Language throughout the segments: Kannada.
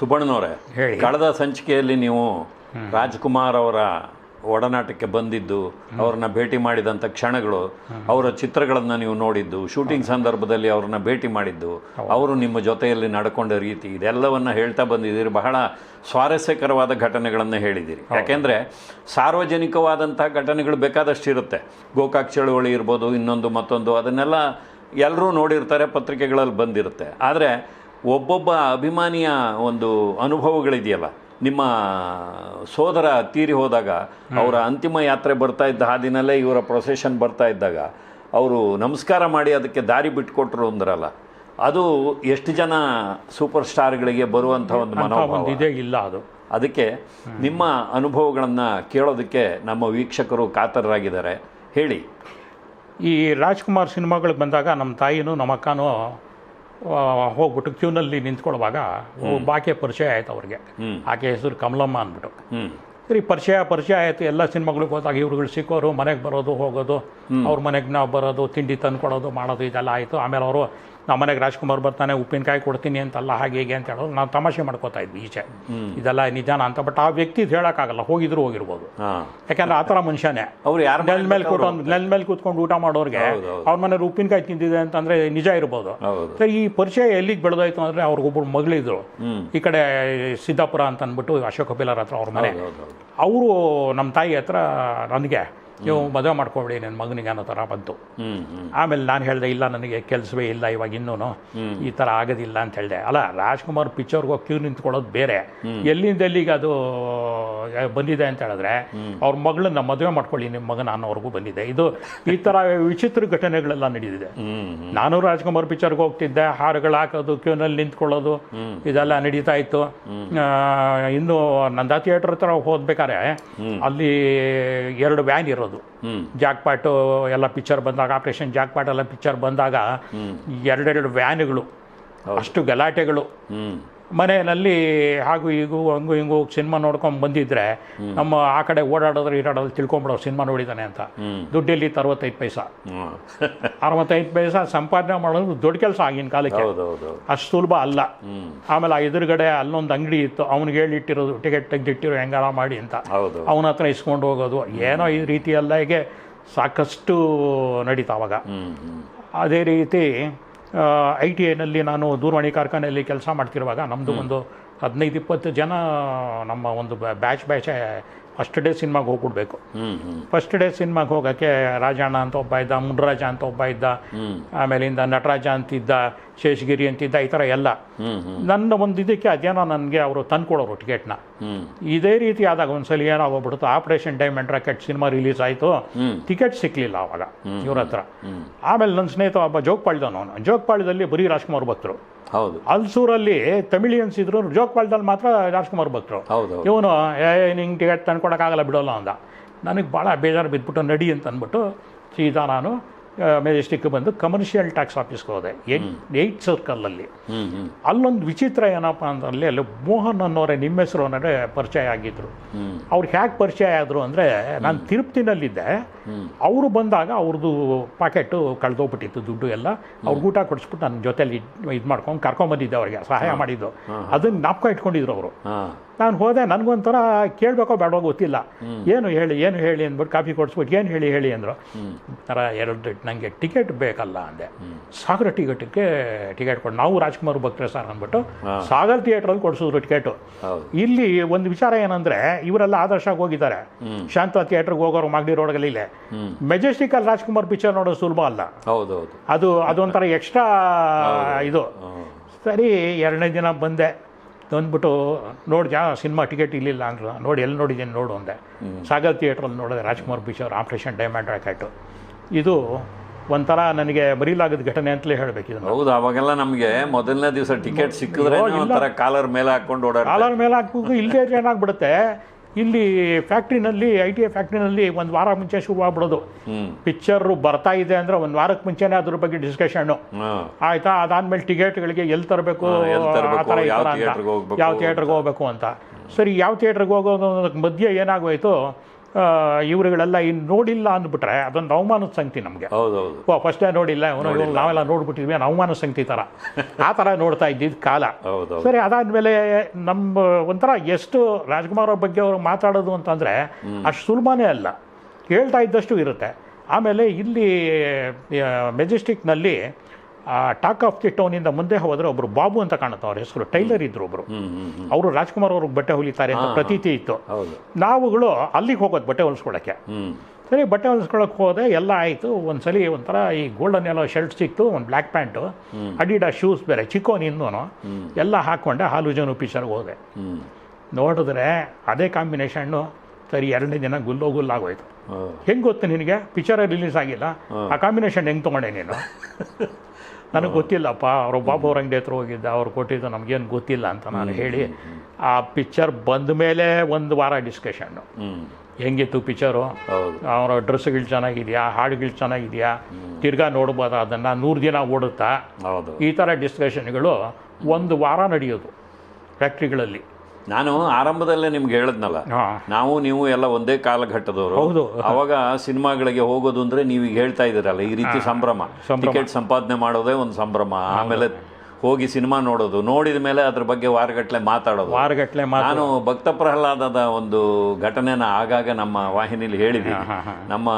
ಸುಬಣ್ಣನವರೇ ಹೇಳಿ. ಕಳೆದ ಸಂಚಿಕೆಯಲ್ಲಿ ನೀವು ರಾಜ್ಕುಮಾರ್ ಅವರ ಒಡನಾಟಕ್ಕೆ ಬಂದಿದ್ದು ಅವ್ರನ್ನ ಭೇಟಿ ಮಾಡಿದಂಥ ಕ್ಷಣಗಳು ಅವರ ಚಿತ್ರಗಳನ್ನು ನೀವು ನೋಡಿದ್ದು ಶೂಟಿಂಗ್ ಸಂದರ್ಭದಲ್ಲಿ ಅವ್ರನ್ನ ಭೇಟಿ ಮಾಡಿದ್ದು ಅವರು ನಿಮ್ಮ ಜೊತೆಯಲ್ಲಿ ನಡ್ಕೊಂಡ ರೀತಿ ಇದೆಲ್ಲವನ್ನ ಹೇಳ್ತಾ ಬಂದಿದ್ದೀರಿ. ಬಹಳ ಸ್ವಾರಸ್ಯಕರವಾದ ಘಟನೆಗಳನ್ನು ಹೇಳಿದ್ದೀರಿ. ಯಾಕೆಂದರೆ ಸಾರ್ವಜನಿಕವಾದಂತಹ ಘಟನೆಗಳು ಬೇಕಾದಷ್ಟು ಇರುತ್ತೆ. ಗೋಕಾಕ್ ಚಳುವಳಿ ಇರ್ಬೋದು ಇನ್ನೊಂದು ಮತ್ತೊಂದು ಅದನ್ನೆಲ್ಲ ಎಲ್ಲರೂ ನೋಡಿರ್ತಾರೆ ಪತ್ರಿಕೆಗಳಲ್ಲಿ ಬಂದಿರುತ್ತೆ. ಆದರೆ ಒಬ್ಬೊಬ್ಬ ಅಭಿಮಾನಿಯ ಒಂದು ಅನುಭವಗಳಿದೆಯಲ್ಲ. ನಿಮ್ಮ ಸೋದರ ತೀರಿ ಹೋದಾಗ ಅವರ ಅಂತಿಮ ಯಾತ್ರೆ ಬರ್ತಾ ಇದ್ದ ಹಾದಿನಲ್ಲೇ ಇವರ ಪ್ರೊಸೆಷನ್ ಬರ್ತಾ ಇದ್ದಾಗ ಅವರು ನಮಸ್ಕಾರ ಮಾಡಿ ಅದಕ್ಕೆ ದಾರಿ ಬಿಟ್ಕೊಟ್ರು ಅಂದ್ರಲ್ಲ ಅದು ಎಷ್ಟು ಜನ ಸೂಪರ್ ಸ್ಟಾರ್ಗಳಿಗೆ ಬರುವಂಥ ಒಂದು ಮನೋಭಾವ. ಇದೇ ಇಲ್ಲ ಅದು. ಅದಕ್ಕೆ ನಿಮ್ಮ ಅನುಭವಗಳನ್ನು ಕೇಳೋದಕ್ಕೆ ನಮ್ಮ ವೀಕ್ಷಕರು ಕಾತರರಾಗಿದ್ದಾರೆ. ಹೇಳಿ. ಈ ರಾಜ್ಕುಮಾರ್ ಸಿನಿಮಾಗಳಿಗೆ ಬಂದಾಗ ನಮ್ಮ ತಾಯಿನೂ ನಮ್ಮ ಅಕ್ಕನೂ ಆ, ಹೋಗ್ಬಿಟ್ಟು ಕ್ಯೂನಲ್ಲಿ ನಿಂತ್ಕೊಳ್ಳುವಾಗ ಬಾಕೆ ಪರಿಚಯ ಆಯ್ತು ಅವ್ರಿಗೆ. ಆಕೆ ಹೆಸರು ಕಮಲಮ್ಮ ಅಂದ್ಬಿಟ್ಟು. ಸರಿ ಪರಿಚಯ ಪರಿಚಯ ಆಯಿತು. ಎಲ್ಲ ಸಿನಿಮಾಗಳಿಗೆ ಹೋದಾಗ ಇವ್ರುಗಳು ಸಿಕ್ಕೋರು ಮನೆಗೆ ಬರೋದು ಹೋಗೋದು ಅವ್ರ ಮನೆಗೆ ನಾವು ಬರೋದು ತಿಂಡಿ ತಂದ್ಕೊಡೋದು ಮಾಡೋದು ಇದೆಲ್ಲ ಆಯಿತು. ಆಮೇಲೆ ಅವರು ನಮ್ಮ ಮನೆಗೆ ರಾಜ್ಕುಮಾರ್ ಬರ್ತಾನೆ ಉಪ್ಪಿನಕಾಯಿ ಕೊಡ್ತೀನಿ ಅಂತಲ್ಲ ಹಾಗೆ ಹೇಗೆ ಅಂತ ಹೇಳೋದು. ನಾವು ತಮಾಷೆ ಮಾಡ್ಕೋತಾ ಇದ್ವಿ ಈಚೆ. ಇದೆಲ್ಲ ನಿಜಾನ ಅಂತ ಬಟ್ ಆ ವ್ಯಕ್ತಿ ಹೇಳೋಕ್ಕಾಗಲ್ಲ ಹೋಗಿದ್ರು ಹೋಗಿರ್ಬೋದು. ಯಾಕಂದ್ರೆ ಆ ಥರ ಮನುಷ್ಯನೇ. ಅವ್ರು ಯಾರು ನೆಲ ಮೇಲೆ ಕೂತ್ಕೊಂಡು ನೆಲ ಮೇಲೆ ಕೂತ್ಕೊಂಡು ಊಟ ಮಾಡೋರಿಗೆ. ಅವ್ರ ಮನೇಲಿ ಉಪ್ಪಿನಕಾಯಿ ತಿಂದಿದೆ ಅಂತಂದ್ರೆ ನಿಜ ಇರ್ಬೋದು. ಸರಿ ಈ ಪರಿಚಯ ಎಲ್ಲಿಗೆ ಬೆಳೆದೋಯ್ತು ಅಂದರೆ ಅವ್ರಿಗೊಬ್ಬರು ಮಗಳಿದ್ರು. ಈ ಕಡೆ ಸಿದ್ದಾಪುರ ಅಂತ ಅಂದ್ಬಿಟ್ಟು ಅಶೋಕ ಪಿಲ್ಲರ್ ಹತ್ರ ಅವ್ರ ಮನೆ. ಅವರು ನಮ್ಮ ತಾಯಿ ಹತ್ರ ನನಗೆ ನೀವು ಮದುವೆ ಮಾಡ್ಕೊಬಿಡಿ ನನ್ನ ಮಗನಿಗೆ ಅನ್ನೋ ಥರ ಬಂತು. ಆಮೇಲೆ ನಾನು ಹೇಳಿದೆ ಇಲ್ಲ ನನಗೆ ಕೆಲಸವೇ ಇಲ್ಲ ಇವಾಗ ಇನ್ನೂ ಈ ಥರ ಆಗೋದಿಲ್ಲ ಅಂತ ಹೇಳಿದೆ. ಅಲ್ಲ ರಾಜ್ಕುಮಾರ್ ಪಿಕ್ಚರ್ಗೆ ಹೋಗಿ ಕ್ಯೂ ನಿಂತ್ಕೊಳ್ಳೋದು ಬೇರೆ. ಎಲ್ಲಿಂದ ಎಲ್ಲಿಗೆ ಅದು ಬಂದಿದೆ ಅಂತ ಹೇಳಿದ್ರೆ ಅವ್ರ ಮಗಳನ್ನ ಮದುವೆ ಮಾಡ್ಕೊಳ್ಳಿ ನಿಮ್ಮ ಮಗನ ಅನ್ನೋವರೆಗೂ ಬಂದಿದೆ. ಇದು ಈ ಥರ ವಿಚಿತ್ರ ಘಟನೆಗಳೆಲ್ಲ ನಡೆದಿದೆ ನಾನು ರಾಜ್ಕುಮಾರ್ ಪಿಕ್ಚರ್ಗೆ ಹೋಗ್ತಿದ್ದೆ ಹಾರುಗಳು ಹಾಕೋದು ಕ್ಯೂನಲ್ಲಿ ನಿಂತ್ಕೊಳ್ಳೋದು ಇದೆಲ್ಲ ನಡೀತಾ ಇತ್ತು. ಇನ್ನು ನಂದಾ ಥಿಯೇಟರ್ ಹತ್ರ ಹೋದ್ಬೇಕಾರೆ ಅಲ್ಲಿ ಎರಡು ವ್ಯಾನ್ ಇರೋದು. ಹ್ಞೂ ಜಾಕ್ ಪಾಟು ಎಲ್ಲ ಪಿಕ್ಚರ್ ಬಂದಾಗ ಆಪರೇಷನ್ ಜಾಕ್ ಪಾಟ್ ಎಲ್ಲ ಪಿಕ್ಚರ್ ಬಂದಾಗ ಎರಡೆರಡು ವ್ಯಾನ್ಗಳು ಅಷ್ಟು ಗಲಾಟೆಗಳು. ಮನೆಯಲ್ಲಿ ಹಾಗೂ ಹೀಗೂ ಹಂಗೂ ಹಿಂಗು ಸಿನಿಮಾ ನೋಡ್ಕೊಂಡು ಬಂದಿದ್ರೆ ನಮ್ಮ ಆ ಕಡೆ ಓಡಾಡೋದ್ರೆ ಈಡಾಡೋದು ತಿಳ್ಕೊಂಬಿಡೋ ಸಿನಿಮಾ ನೋಡಿದ್ದಾನೆ ಅಂತ. ದುಡ್ಡಲ್ಲಿ ಅರವತ್ತೈದು ಪೈಸಾ. ಅರವತ್ತೈದು ಪೈಸಾ ಸಂಪಾದನೆ ಮಾಡೋದು ದೊಡ್ಡ ಕೆಲಸ ಆಗಿನ ಕಾಲಕ್ಕೆ. ಅಷ್ಟು ಸುಲಭ ಅಲ್ಲ. ಆಮೇಲೆ ಆ ಎದುರುಗಡೆ ಅಲ್ಲೊಂದು ಅಂಗಡಿ ಇತ್ತು. ಅವ್ನಿಗೆ ಹೇಳಿಟ್ಟಿರೋದು ಟಿಕೆಟ್ ತೆಗೆದಿಟ್ಟಿರೋ ಹೆಂಗಾರ ಮಾಡಿ ಅಂತ. ಹೌದು ಅವನ ಹತ್ರ ಇಸ್ಕೊಂಡು ಹೋಗೋದು. ಏನೋ ಈ ರೀತಿಯೆಲ್ಲ ಹೀಗೆ ಸಾಕಷ್ಟು ನಡೀತಾ ಅವಾಗ. ಹ್ಞೂ ಹ್ಞೂ ಅದೇ ರೀತಿ ಐ ಟಿ ಐನಲ್ಲಿ ನಾನು ದೂರವಾಣಿ ಕಾರ್ಖಾನೆಯಲ್ಲಿ ಕೆಲಸ ಮಾಡ್ತಿರುವಾಗ ನಮ್ಮದು ಒಂದು ಹದಿನೈದು ಇಪ್ಪತ್ತು ಜನ ನಮ್ಮ ಒಂದು ಬ್ಯಾಚ್ ಬ್ಯಾಚ್ ಫಸ್ಟ್ ಡೇ ಸಿನಿಮಾಗೆ ಹೋಗ್ಬಿಡ್ಬೇಕು. ಫಸ್ಟ್ ಡೇ ಸಿನಿಮಾಗೆ ಹೋಗೋಕ್ಕೆ ರಾಜಣ್ಣ ಅಂತ ಒಬ್ಬ ಇದ್ದ ಮುನ್ರಾಜ ಅಂತ ಒಬ್ಬ ಇದ್ದ ಆಮೇಲಿಂದ ನಟರಾಜ ಅಂತಿದ್ದ ಶೇಷಗಿರಿ ಅಂತಿದ್ದ ಈ ಥರ ಎಲ್ಲ. ನನ್ನ ಒಂದು ಇದಕ್ಕೆ ಅದೇನೋ ನನಗೆ ಅವರು ತಂದ್ಕೊಡೋರು ಟಿಕೆಟ್ನ. ಇದೇ ರೀತಿ ಆದಾಗ ಒಂದ್ಸಲ ಏನಾಗೋಗ್ಬಿಡ್ತು Operation Diamond Racket cinema release ಆಯಿತು. ಟಿಕೆಟ್ ಸಿಕ್ಕಲಿಲ್ಲ ಅವಾಗ ಇವ್ರ ಹತ್ರ. ಆಮೇಲೆ ನನ್ನ ಸ್ನೇಹಿತ ಒಬ್ಬ ಜೋಗ್ಪಾಳ್ದವನು ಅವನು. ಜೋಗ್ಪಾಳ್ಯದಲ್ಲಿ ಬರೀ ರಾಜ್ಕುಮಾರ್ ಭಕ್ತರು. ಹೌದು. ಅಲ್ಸೂರಲ್ಲಿ ತಮಿಳಿಯನ್ಸ್ ಇದ್ರು ಜೋಗ್ಪಾಲ್ದಲ್ಲಿ ಮಾತ್ರ ರಾಜ್ಕುಮಾರ್ ಭಟ್ರು. ಹೌದು ಇವನು ಏ ನಿಂಗೆ ಟಿಕೆಟ್ ತಂದ್ಕೊಡೋಕ್ಕಾಗಲ್ಲ ಬಿಡೋಲ್ಲ ಅಂದ. ನನಗೆ ಭಾಳ ಬೇಜಾರು ಬಿದ್ದುಬಿಟ್ಟು ನಡಿ ಅಂತ ಅಂದ್ಬಿಟ್ಟು ಸೀದಾ ನಾನು ಮೆಜೆಸ್ಟಿಕ್ ಬಂದು ಕಮರ್ಷಿಯಲ್ ಟ್ಯಾಕ್ಸ್ ಆಫೀಸ್ಗೆ ಹೋದೆ. ಏಟ್ ಏಯ್ಟ್ ಸರ್ಕಲಲ್ಲಿ ಅಲ್ಲೊಂದು ವಿಚಿತ್ರ ಏನಪ್ಪ ಅಂತಂದರೆ ಅಲ್ಲಿ ಮೋಹನ್ ಅನ್ನೋರೆ ನಿಮ್ಮ ಹೆಸರು ಅನ್ನೋ ಪರಿಚಯ ಆಗಿದ್ರು. ಅವ್ರಿಗೆ ಅವ್ರು ಹೇಗೆ ಪರಿಚಯ ಆದರು ಅಂದರೆ ನಾನು ತಿರುಪ್ತಿನಲ್ಲಿದ್ದೆ. ಅವರು ಬಂದಾಗ ಅವ್ರದ್ದು ಪಾಕೆಟು ಕಳೆದೋಗ್ಬಿಟ್ಟಿತ್ತು ದುಡ್ಡು ಎಲ್ಲ. ಅವ್ರಿಗೆ ಊಟ ಕೊಡಿಸ್ಬಿಟ್ಟು ನನ್ನ ಜೊತೆಲಿ ಇದು ಮಾಡ್ಕೊಂಡು ಕರ್ಕೊಂಬಂದಿದ್ದೆ ಅವ್ರಿಗೆ ಸಹಾಯ ಮಾಡಿದ್ದು. ಅದನ್ನು ಜ್ಞಾಪಕ ಇಟ್ಕೊಂಡಿದ್ರು ಅವರು. ನಾನು ಹೋದೆ ನನಗೊಂಥರ ಕೇಳಬೇಕೋ ಬೇಡವೋ ಗೊತ್ತಿಲ್ಲ. ಏನು ಹೇಳಿ ಏನು ಹೇಳಿ ಅಂದ್ಬಿಟ್ಟು ಕಾಫಿ ಕೊಡಿಸ್ಬಿಟ್ಟು ಏನು ಹೇಳಿ ಹೇಳಿ ಅಂದರು. ಥರ ಎರಡು ನನಗೆ ಟಿಕೆಟ್ ಬೇಕಲ್ಲ ಅಂದೆ. ಸಾಗರ ಟಿಕೆಟ್ಗೆ ಟಿಕೆಟ್ ಕೊಟ್ಟು ನಾವು ರಾಜ್ಕುಮಾರ್ ಭಕ್ತರೆ ಸರ್ ಅಂದ್ಬಿಟ್ಟು ಸಾಗರ್ ಥಿಯೇಟ್ರಲ್ಲಿ ಕೊಡಿಸಿದ್ರು ಟಿಕೆಟು. ಇಲ್ಲಿ ಒಂದು ವಿಚಾರ ಏನಂದ್ರೆ ಇವರೆಲ್ಲ ಆದರ್ಶಕ್ಕೆ ಹೋಗಿದ್ದಾರೆ. ಶಾಂತ ಥಿಯೇಟ್ರಿಗೆ ಹೋಗೋರು ಮಾಗಡಿ ರೋಡ್ಗಳಲ್ಲಿ ಇಲ್ಲೇ. ಮೆಜೆಸ್ಟಿಕಲ್ಲಿ ರಾಜ್ಕುಮಾರ್ ಪಿಕ್ಚರ್ ನೋಡೋದು ಸುಲಭ ಅಲ್ಲ. ಹೌದು ಹೌದು ಅದು ಅದೊಂಥರ ಎಕ್ಸ್ಟ್ರಾ ಇದು. ಸರಿ ಎರಡನೇ ದಿನ ಬಂದೆ. ಬಂದ್ಬಿಟ್ಟು ಯಾವ ಸಿನಿಮಾ ಟಿಕೆಟ್ ಇಲ್ಲಿಲ್ಲ ಅಂದ್ರು. ನೋಡಿ ಎಲ್ಲಿ ನೋಡಿದ್ದೀನಿ ನೋಡು ಅಂದೆ. ಸಾಗರ್ ಥಿಯೇಟ್ರಲ್ಲಿ ನೋಡಿದೆ Rajkumar picture Operation Diamond Racket. ಇದು ಒಂಥರ ನನಗೆ ಮರೀಲಾಗದ ಘಟನೆ ಅಂತಲೇ ಹೇಳಬೇಕು ಇದನ್ನು. ಹೌದು ಅವಾಗೆಲ್ಲ ನಮಗೆ ಮೊದಲನೇ ದಿವಸ ಟಿಕೆಟ್ ಸಿಕ್ಕಿದ್ರೆ ಒಂಥರ ಕಾಲರ್ ಮೇಲೆ ಹಾಕೊಂಡು ಕಾಲರ್ ಮೇಲೆ ಹಾಕ್ಬೇಕು ಇಲ್ಲದೆ ಏನಾಗ್ಬಿಡುತ್ತೆ ಇಲ್ಲಿ ಫ್ಯಾಕ್ಟ್ರಿನಲ್ಲಿ ಐ ಟಿ ಐ ಫ್ಯಾಕ್ಟ್ರಿನಲ್ಲಿ ಒಂದು ವಾರ ಮುಂಚೆ ಶುರು ಆಗ್ಬಿಡೋದು ಹ್ಞೂ ಪಿಕ್ಚರು ಬರ್ತಾ ಇದೆ ಅಂದ್ರೆ ಒಂದು ವಾರಕ್ಕೆ ಮುಂಚೆನೇ ಅದ್ರ ಬಗ್ಗೆ ಡಿಸ್ಕಷನ್ನು ಹಾಂ. ಆಯ್ತಾ? ಅದಾದ್ಮೇಲೆ ಟಿಕೆಟ್ಗಳಿಗೆ ಎಲ್ಲಿ ತರಬೇಕು? ಹಾ, ಎಲ್ಲಿ ತರ್ಬೇಕು, ಆ ಥರ ಯಾವ ಥಿಯೇಟ್ರಿಗೆ ಹೋಗ್ಬೇಕು? ಅಂತ. ಸರಿ ಯಾವ ಥಿಯೇಟ್ರಿಗೆ ಹೋಗೋದು ಮಧ್ಯೆ ಏನಾಗೋಯ್ತು? ಇವರುಗಳೆಲ್ಲ ಇನ್ನು ನೋಡಿಲ್ಲ ಅಂದ್ಬಿಟ್ರೆ ಅದೊಂದು ಅವಮಾನದ ಸಂಗತಿ ನಮಗೆ. ಹೌದು ಓ ಫಸ್ಟೇ ನೋಡಿಲ್ಲ ನಾವೆಲ್ಲ ನೋಡ್ಬಿಟ್ಟಿದ್ವಿ ಅವಮಾನ ಸಂಗತಿ ಥರ ಆ ಥರ ನೋಡ್ತಾ ಇದ್ದಿದ್ದು ಕಾಲ. ಸರಿ ಅದಾದಮೇಲೆ ನಮ್ಮ ಒಂಥರ ಎಷ್ಟು ರಾಜ್ಕುಮಾರ್ ಅವ್ರ ಬಗ್ಗೆ ಅವರು ಮಾತಾಡೋದು ಅಂತಂದರೆ ಅಷ್ಟು ಸುಲಭನೇ ಅಲ್ಲ. ಹೇಳ್ತಾ ಇದ್ದಷ್ಟು ಇರುತ್ತೆ. ಆಮೇಲೆ ಇಲ್ಲಿ ಮೆಜೆಸ್ಟಿಕ್ನಲ್ಲಿ ಟಾಕ್ ಆಫ್ ದಿ ಟೌನಿಂದ ಮುಂದೆ ಹೋದರೆ ಒಬ್ಬರು ಬಾಬು ಅಂತ ಕಾಣುತ್ತೆ. ಅವ್ರ ಹೆಸರು ಟೈಲರ್ ಇದ್ರು ಒಬ್ಬರು ಅವರು ರಾಜ್ಕುಮಾರ್ ಅವ್ರಿಗೆ ಬಟ್ಟೆ ಹೊಲಿತಾರೆ ಅಂತ ಪ್ರತೀತಿ ಇತ್ತು. ನಾವುಗಳು ಅಲ್ಲಿಗೆ ಹೋಗೋದು ಬಟ್ಟೆ ಹೊಲಿಸ್ಕೊಳ್ಳೋಕ್ಕೆ ಸರಿ ಬಟ್ಟೆ ಹೊಲಿಸ್ಕೊಳಕ್ಕೆ ಹೋದೆ ಎಲ್ಲ ಆಯಿತು. ಒಂದು ಸಲ ಒಂಥರ ಈ ಗೋಲ್ಡನ್ ಎಲ್ಲೋ ಶರ್ಟ್ ಸಿಕ್ತು ಒಂದು ಬ್ಲ್ಯಾಕ್ ಪ್ಯಾಂಟು ಅಡಿಡಾ ಶೂಸ್ ಬೇರೆ ಚಿಕ್ಕೋನ್ ಇನ್ನೂ ಎಲ್ಲ ಹಾಕ್ಕೊಂಡೆ ಹಾಲು ಜನ ಪಿಕ್ಚರ್ಗೆ ಹೋದೆ. ನೋಡಿದ್ರೆ ಅದೇ ಕಾಂಬಿನೇಷನ್ನು ಸರಿ ಎರಡನೇ ದಿನ ಗುಲ್ಲೋ ಗುಲ್ಲಾಗೋಯ್ತು. ಹೆಂಗೆ ಗೊತ್ತು ನಿನಗೆ? ಪಿಕ್ಚರೇ ರಿಲೀಸ್ ಆಗಿಲ್ಲ. ಆ ಕಾಂಬಿನೇಷನ್ ಹೆಂಗೆ ತೊಗೊಂಡೆ ನೀನು? ನನಗೆ ಗೊತ್ತಿಲ್ಲಪ್ಪ ಅವರು ಬಾಬು ಅವ್ರ ಅಂಗಡಿ ಹತ್ರ ಹೋಗಿದ್ದ ಅವ್ರು ಕೊಟ್ಟಿದ್ದು ನಮಗೇನು ಗೊತ್ತಿಲ್ಲ ಅಂತ ನಾನು ಹೇಳಿ ಆ ಪಿಕ್ಚರ್ ಬಂದ ಮೇಲೆ ಒಂದು ವಾರ ಡಿಸ್ಕಷನ್ನು ಹೆಂಗಿತ್ತು ಪಿಕ್ಚರು? ಹೌದು. ಅವರ ಡ್ರೆಸ್ಗಳು ಚೆನ್ನಾಗಿದೆಯಾ ಹಾಡುಗಳು ಚೆನ್ನಾಗಿದೆಯಾ? ತಿರ್ಗಾ ನೋಡ್ಬೋದು ಅದನ್ನು ನೂರು ದಿನ ಓಡುತ್ತಾ? ಹೌದು. ಈ ಥರ ಡಿಸ್ಕಷನ್ಗಳು ಒಂದು ವಾರ ನಡೆಯೋದು ಫ್ಯಾಕ್ಟ್ರಿಗಳಲ್ಲಿ ನಾನು ಆರಂಭದಲ್ಲೇ ನಿಮ್ಗೆ ಹೇಳಿದ್ನಲ್ಲ. ನಾವು ನೀವು ಎಲ್ಲ ಒಂದೇ ಕಾಲಘಟ್ಟದವರು. ಹೌದು. ಅವಾಗ ಸಿನಿಮಾಗಳಿಗೆ ಹೋಗೋದು ಅಂದ್ರೆ ನೀವು ಈಗ ಹೇಳ್ತಾ ಇದ್ದೀರಲ್ಲ ಈ ರೀತಿ ಸಂಭ್ರಮ. ಟಿಕೆಟ್ ಸಂಪಾದನೆ ಮಾಡೋದೇ ಒಂದು ಸಂಭ್ರಮ. ಆಮೇಲೆ ಹೋಗಿ ಸಿನಿಮಾ ನೋಡೋದು. ನೋಡಿದ ಮೇಲೆ ಅದ್ರ ಬಗ್ಗೆ ವಾರಗಟ್ಟಲೆ ಮಾತಾಡೋದು. ವಾರಗಟ್ಟಲೆ ನಾನು ಭಕ್ತ ಪ್ರಹ್ಲಾದದ ಒಂದು ಘಟನೆನ ಆಗಾಗ ನಮ್ಮ ವಾಹಿನಿಲಿ ಹೇಳಿದ್ದೀನಿ ಹಾ, ಹಾ. ನಮ್ಮ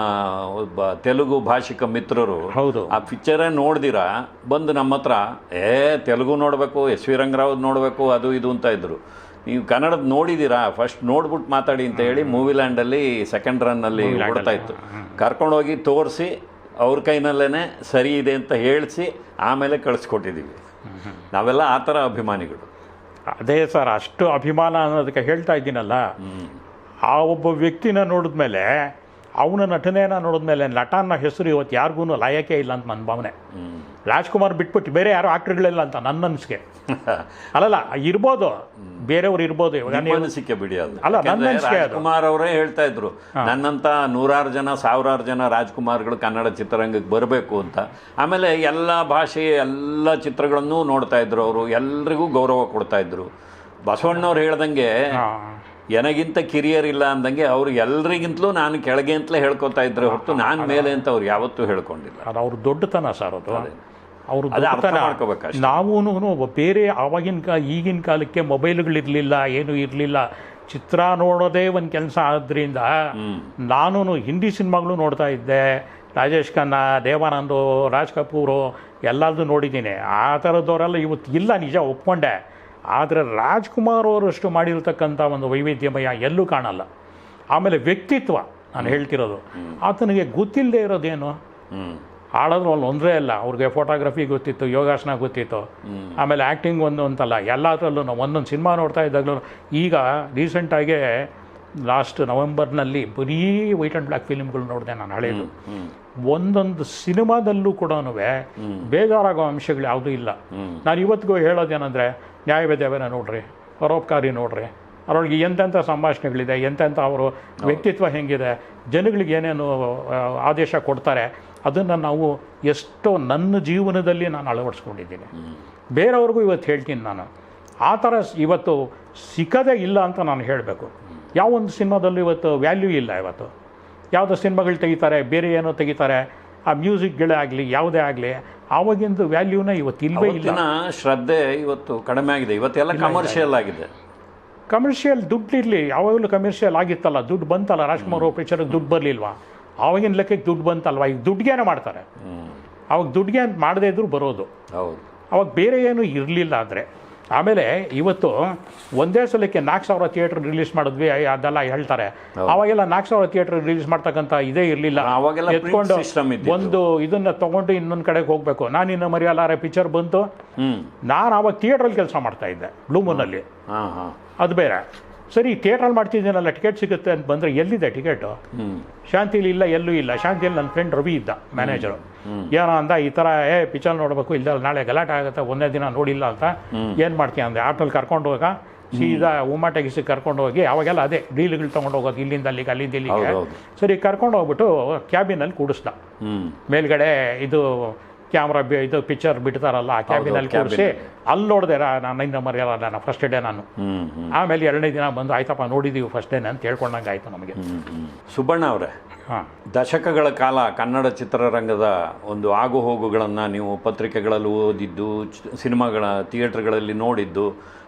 ಒಬ್ಬ ತೆಲುಗು ಭಾಷಿಕ ಮಿತ್ರರು ಹೌದು. ಆ ಪಿಕ್ಚರೇ ನೋಡ್ದಿರಾ? ಬಂದು ನಮ್ಮ ಹತ್ರ ಏ ತೆಲುಗು ನೋಡಬೇಕು ಎಸ್ ವಿ ರಂಗರಾವ್ ನೋಡಬೇಕು ಅದು ಇದು ಅಂತ ಇದ್ರು. ನೀವು ಕನ್ನಡದ ನೋಡಿದ್ದೀರಾ ಫಸ್ಟ್ ನೋಡ್ಬಿಟ್ಟು ಮಾತಾಡಿ ಅಂತ ಹೇಳಿ ಮೂವಿ ಲ್ಯಾಂಡಲ್ಲಿ ಸೆಕೆಂಡ್ ರನ್ನಲ್ಲಿ ಓಡ್ತಾ ಇತ್ತು. ಕರ್ಕೊಂಡೋಗಿ ತೋರಿಸಿ ಅವ್ರ ಕೈನಲ್ಲೇ ಸರಿ ಇದೆ ಅಂತ ಹೇಳಿಸಿ ಆಮೇಲೆ ಕಳಿಸ್ಕೊಟ್ಟಿದ್ದೀವಿ ನಾವೆಲ್ಲ ಆ ಥರ ಅಭಿಮಾನಿಗಳು. ಅದೇ ಸರ್ ಅಷ್ಟು ಅಭಿಮಾನ ಅನ್ನೋದಕ್ಕೆ ಹೇಳ್ತಾ ಇದ್ದೀನಲ್ಲ. ಆ ಒಬ್ಬ ವ್ಯಕ್ತಿನ ನೋಡಿದ್ಮೇಲೆ ಅವನ ನಟನೆನ ನೋಡಿದ್ಮೇಲೆ ನಟನ ಹೆಸರು ಇವತ್ತು ಯಾರಿಗೂ ಲಾಯಕ್ಕೆ ಇಲ್ಲ ಅಂತ ನನ್ನ ಭಾವನೆ. ರಾಜ್ಕುಮಾರ್ ಬಿಟ್ಬಿಟ್ಟು ಬೇರೆ ಯಾರು ಆಕ್ಟರ್ಗಳಿಲ್ಲ ಅಂತ ನನ್ನ ಅನಿಸಿಕೆ. ಅಲ್ಲಲ್ಲ ಇರ್ಬೋದು. ಬೇರೆಯವ್ರು ಇರ್ಬೋದು. ಅನಿಸಿಕೆ ಬಿಡಿ ಅದು. ಅಲ್ಲ, ನನ್ನ ಅನಿಸಿಕೆ ರಾಜ್ಕುಮಾರ್ ಅವರೇ ಹೇಳ್ತಾ ಇದ್ರು ನನ್ನಂತ ನೂರಾರು ಜನ ಸಾವಿರಾರು ಜನ ರಾಜ್ಕುಮಾರ್ಗಳು ಕನ್ನಡ ಚಿತ್ರರಂಗಕ್ಕೆ ಬರಬೇಕು ಅಂತ. ಆಮೇಲೆ ಎಲ್ಲ ಭಾಷೆಯ ಎಲ್ಲ ಚಿತ್ರಗಳನ್ನು ನೋಡ್ತಾ ಇದ್ರು ಅವರು. ಎಲ್ರಿಗೂ ಗೌರವ ಕೊಡ್ತಾ ಇದ್ರು. ಬಸವಣ್ಣವ್ರು ಹೇಳ್ದಂಗೆ. ನನಗಿಂತ ಕಿರಿಯರ್ ಇಲ್ಲ ಅಂದಂಗೆ ಅವ್ರು ಎಲ್ರಿಗಿಂತಲೂ ನಾನು ಕೆಳಗೆ ಅಂತಲೇ ಹೇಳ್ಕೊತಾ ಇದ್ರೆ ಹೊರತು ನಾನು ಮೇಲೆ ಅಂತ ಅವ್ರು ಯಾವತ್ತೂ ಹೇಳ್ಕೊಂಡಿಲ್ಲ. ಅದು ಅವ್ರ ದೊಡ್ಡತನ ಸರ್ ಅದು. ಅವರು. ನಾವೂ ಬೇರೆ ಆವಾಗಿನ ಕಾ ಈಗಿನ ಕಾಲಕ್ಕೆ ಮೊಬೈಲ್ಗಳಿರಲಿಲ್ಲ ಏನೂ ಇರಲಿಲ್ಲ. ಚಿತ್ರ ನೋಡೋದೇ ಒಂದು ಕೆಲಸ ಆದ್ದರಿಂದ ನಾನು ಹಿಂದಿ ಸಿನಿಮಾಗಳು ನೋಡ್ತಾ ಇದ್ದೆ. ರಾಜೇಶ್ ಖನ್ನಾ ದೇವಾನಂದು ರಾಜ್ ಕಪೂರು ಎಲ್ಲದೂ ನೋಡಿದ್ದೀನಿ. ಆ ಥರದವರೆಲ್ಲ ಇವತ್ತು ಇಲ್ಲ ನಿಜ ಒಪ್ಕೊಂಡೆ. ಆದರೆ ರಾಜ್ಕುಮಾರ್ ಅವರಷ್ಟು ಮಾಡಿರ್ತಕ್ಕಂಥ ಒಂದು ವೈವಿಧ್ಯಮಯ ಎಲ್ಲೂ ಕಾಣಲ್ಲ. ಆಮೇಲೆ ವ್ಯಕ್ತಿತ್ವ ನಾನು ಹೇಳ್ತಿರೋದು. ಆತನಿಗೆ ಗೊತ್ತಿಲ್ಲದೆ ಇರೋದೇನು? ಹ್ಮ್. ಆಡೋದ್ರು ಅಲ್ಲಿ ಒಂದೇ ಅಲ್ಲ ಅವ್ರಿಗೆ ಫೋಟೋಗ್ರಫಿ ಗೊತ್ತಿತ್ತು ಯೋಗಾಸನ ಗೊತ್ತಿತ್ತು. ಆಮೇಲೆ ಆ್ಯಕ್ಟಿಂಗ್ ಒಂದು ಅಂತಲ್ಲ ಎಲ್ಲದರಲ್ಲೂ ನಾವು ಒಂದೊಂದು ಸಿನಿಮಾ ನೋಡ್ತಾ ಇದ್ದಾಗಲೂ. ಈಗ ರೀಸೆಂಟಾಗೆ ಲಾಸ್ಟ್ ನವೆಂಬರ್ನಲ್ಲಿ ಬರೀ ವೈಟ್ ಆ್ಯಂಡ್ ಬ್ಲ್ಯಾಕ್ ಫಿಲ್ಮ್ಗಳು ನೋಡಿದೆ ನಾನು ಹಳೆಯದು ಒಂದೊಂದು ಸಿನಿಮಾದಲ್ಲೂ ಕೂಡ ಬೇಜಾರಾಗೋ ಅಂಶಗಳು ಯಾವುದೂ ಇಲ್ಲ. ನಾನು ಇವತ್ತಿಗೂ ಹೇಳೋದೇನೆಂದರೆ ನ್ಯಾಯವೇದ್ಯವನ ನೋಡ್ರಿ ಪರೋಪಕಾರಿ ನೋಡ್ರಿ. ಅದರೊಳಗೆ ಎಂತೆಂಥ ಸಂಭಾಷಣೆಗಳಿದೆ ಎಂತೆಂಥ ಅವರು ವ್ಯಕ್ತಿತ್ವ ಹೆಂಗಿದೆ ಜನಗಳಿಗೆ ಏನೇನು ಆದೇಶ ಕೊಡ್ತಾರೆ ಅದನ್ನು ನಾವು ಎಷ್ಟೋ ನನ್ನ ಜೀವನದಲ್ಲಿ ನಾನು ಅಳವಡಿಸ್ಕೊಂಡಿದ್ದೀನಿ. ಬೇರೆಯವ್ರಿಗೂ ಇವತ್ತು ಹೇಳ್ತೀನಿ ನಾನು. ಆ ಥರ ಇವತ್ತು ಸಿಕ್ಕದೇ ಇಲ್ಲ ಅಂತ ನಾನು ಹೇಳಬೇಕು. ಯಾವೊಂದು ಸಿನಿಮಾದಲ್ಲೂ ಇವತ್ತು ವ್ಯಾಲ್ಯೂ ಇಲ್ಲ ಇವತ್ತು. ಯಾವುದೋ ಸಿನಿಮಾಗಳು ತೆಗಿತಾರೆ ಬೇರೆ ಏನೋ ತೆಗಿತಾರೆ ಆ ಮ್ಯೂಸಿಕ್ಗಳೇ ಆಗಲಿ ಯಾವುದೇ ಆಗಲಿ ಆವಾಗಿಂದು ವ್ಯಾಲ್ಯೂನ ಇವತ್ತು ಇಲ್ಲವೇ ಇಲ್ಲ. ಶ್ರದ್ಧೆ ಇವತ್ತು ಕಡಿಮೆ ಆಗಿದೆ. ಇವತ್ತೆಲ್ಲ ಕಮರ್ಷಿಯಲ್ ಆಗಿದೆ. ಕಮರ್ಷಿಯಲ್ ದುಡ್ಡು ಇರಲಿ ಯಾವಾಗಲೂ ಕಮರ್ಷಿಯಲ್ ಆಗಿತ್ತಲ್ಲ ದುಡ್ಡು ಬಂತಲ್ಲ ರಾಜ್ಕುಮಾರ್ ಪಿಕ್ಚರ್ಗೆ ದುಡ್ಡು ಬರಲಿಲ್ವಾ? ಆವಾಗಿನ ಲೆಕ್ಕಕ್ಕೆ ದುಡ್ಡು ಬಂತಲ್ವಾ? ಈಗ ದುಡ್ಡಿಗೇನೆ ಮಾಡ್ತಾರೆ. ಅವಾಗ ದುಡ್ಡಿಗೆ ಮಾಡದೇ ಇದ್ರು ಬರೋದು. ಹೌದು. ಅವಾಗ ಬೇರೆ ಏನು ಇರಲಿಲ್ಲ ಆದರೆ. ಆಮೇಲೆ ಇವತ್ತು ಒಂದೇ ಸಲಕ್ಕೆ ನಾಲ್ಕು ಸಾವಿರ ಥಿಯೇಟರ್ ರಿಲೀಸ್ ಮಾಡಿದ್ವಿ. ಅದೆಲ್ಲ ಹೇಳ್ತಾರೆ. ಅವಾಗೆಲ್ಲ ನಾಲ್ಕು ಸಾವಿರ ಥಿಯೇಟರ್ ರಿಲೀಸ್ ಮಾಡ್ತಕ್ಕಂಥ ಇದೇ ಇರಲಿಲ್ಲ. ಎತ್ಕೊಂಡು ಒಂದು ಇದನ್ನ ತಗೊಂಡು ಇನ್ನೊಂದು ಕಡೆಗೆ ಹೋಗಬೇಕು. ನಾನು ಇನ್ನು ಮರೆಯಲಾರೆ ಪಿಕ್ಚರ್ ಬಂತು. ನಾನು ಆವಾಗ ಥಿಯೇಟ್ರಲ್ಲಿ ಕೆಲಸ ಮಾಡ್ತಾ ಇದ್ದೆ ಬ್ಲೂಮೂನಲ್ಲಿ ಅದು ಬೇರೆ. ಸರಿ ಥಿಯೇಟ್ರಲ್ಲಿ ಮಾಡ್ತಿದ್ದೀನಲ್ಲ ಟಿಕೆಟ್ ಸಿಗುತ್ತೆ ಅಂತ ಬಂದರೆ ಎಲ್ಲಿದೆ ಟಿಕೆಟು ಶಾಂತಿಲಿ ಇಲ್ಲ ಎಲ್ಲೂ ಇಲ್ಲ. ಶಾಂತಿಯಲ್ಲಿ ನನ್ನ ಫ್ರೆಂಡ್ ರವಿ ಇದ್ದ ಮ್ಯಾನೇಜರು ಏನೋ ಅಂದ ಈ ಥರ ಏ ಪಿಕ್ಚರ್ ನೋಡಬೇಕು ಇಲ್ಲ ನಾಳೆ ಗಲಾಟೆ ಆಗುತ್ತೆ ಒಂದೇ ದಿನ ನೋಡಿಲ್ಲ ಅಂತ. ಏನು ಮಾಡ್ತೀಯ ಅಂದೆ ಆಟೋಲ್ಲಿ ಕರ್ಕೊಂಡು ಹೋಗ. ಸೀದಾ ಉಮಾ ಟೆಗಿಸಿ ಕರ್ಕೊಂಡು ಹೋಗಿ ಅವಾಗೆಲ್ಲ ಅದೇ ಡೀಲ್ಗಳು ತೊಗೊಂಡು ಹೋಗೋದು ಇಲ್ಲಿಂದ ಅಲ್ಲಿಗೆ ಅಲ್ಲಿಂದ ಇಲ್ಲಿಗೆ. ಸರಿ ಕರ್ಕೊಂಡು ಹೋಗ್ಬಿಟ್ಟು ಕ್ಯಾಬಿನಲ್ಲಿ ಕೂಡಿಸ್ದ. ಮೇಲ್ಗಡೆ ಇದು ಕ್ಯಾಮ್ರಾ ಇದು ಪಿಕ್ಚರ್ ಬಿಡ್ತಾರಲ್ಲ ಆ ಕ್ಯಾಬಿನಲ್ಲಿ ಕೂರಿಸಿ ಅಲ್ಲಿ ನೋಡಿದೆ ನನ್ನಿಂದ ಮರೆಯಲ್ಲ ನಾನು ಫಸ್ಟ್ ಡೇ ನಾನು. ಆಮೇಲೆ ಎರಡನೇ ದಿನ ಬಂದು ಆಯ್ತಪ್ಪ ನೋಡಿದ್ದೀವಿ ಫಸ್ಟ್ ಡೇನೆ ಅಂತ ಹೇಳ್ಕೊಂಡಂಗೆ ಆಯಿತು ನಮಗೆ. ಸುಬ್ಬಣ್ಣ ಅವರೇ ಹಾಂ. ದಶಕಗಳ ಕಾಲ ಕನ್ನಡ ಚಿತ್ರರಂಗದ ಒಂದು ಆಗು ಹೋಗುಗಳನ್ನು ನೀವು ಪತ್ರಿಕೆಗಳಲ್ಲಿ ಓದಿದ್ದು ಸಿನಿಮಾಗಳ ಥಿಯೇಟ್ರ್ಗಳಲ್ಲಿ ನೋಡಿದ್ದು